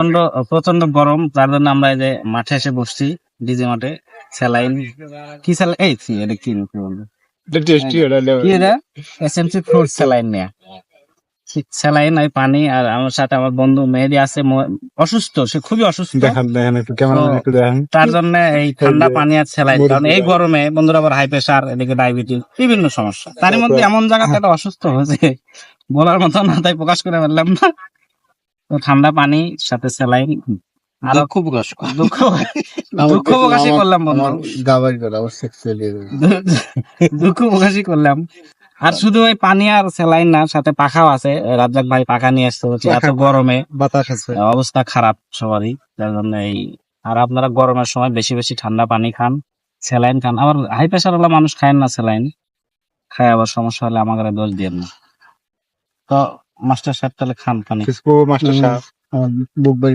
প্রচণ্ড প্রচণ্ড গরম তার জন্য আমরা এই যে মাঠে এসে বসছি ডিজে মাঠে স্যালাইন। কি স্যালাইন এই এটা কি কি টেস্টি এটা এসএমসি ফ্রুট স্যালাইন নেয়া। স্যালাইন আর পানি আর আমার সাথে আমার বন্ধু মেহেদি আছে অসুস্থ সে খুবই অসুস্থ। দেখান দেখেন একটু ক্যামেরা একটু দেখেন। তার জন্য এই ঠান্ডা পানি আর স্যালাইন কারণ এই গরমে বন্ধুরা আবার হাই প্রেসার এদিকে ডায়াবেটিস বিভিন্ন সমস্যা। তার মধ্যে এমন জায়গাতে একটা অসুস্থ হয়েছে বলার মতো না তাই প্রকাশ করে পারলাম না। ঠান্ডা পানি সাথে স্যালাইন। আরও খুব দুঃখ দুঃখ প্রকাশই করলাম বন্ধু। আমার সেক্সুয়ালি দুঃখ প্রকাশই করলাম। আর শুধু ওই পানি আর স্যালাইন না সাথে পাখাও আছে। রাজ্জাক ভাই পাখা নিয়ে আসতে হচ্ছে এত গরমে। বাতাস আছে। অবস্থা খারাপ সবারই। তার জন্য এই আর আপনারা গরমের সময় বেশি বেশি ঠান্ডা পানি খান স্যালাইন খান। আবার হাই প্রেশার ওলা মানুষ খায় না স্যালাইন। খায় আবার সমস্যা হলে আমাকে দোষ দিয়ে না। তো মাস্টার সাহেব তাহলে খান পানি। মাস্টার সাহেব বুক বাই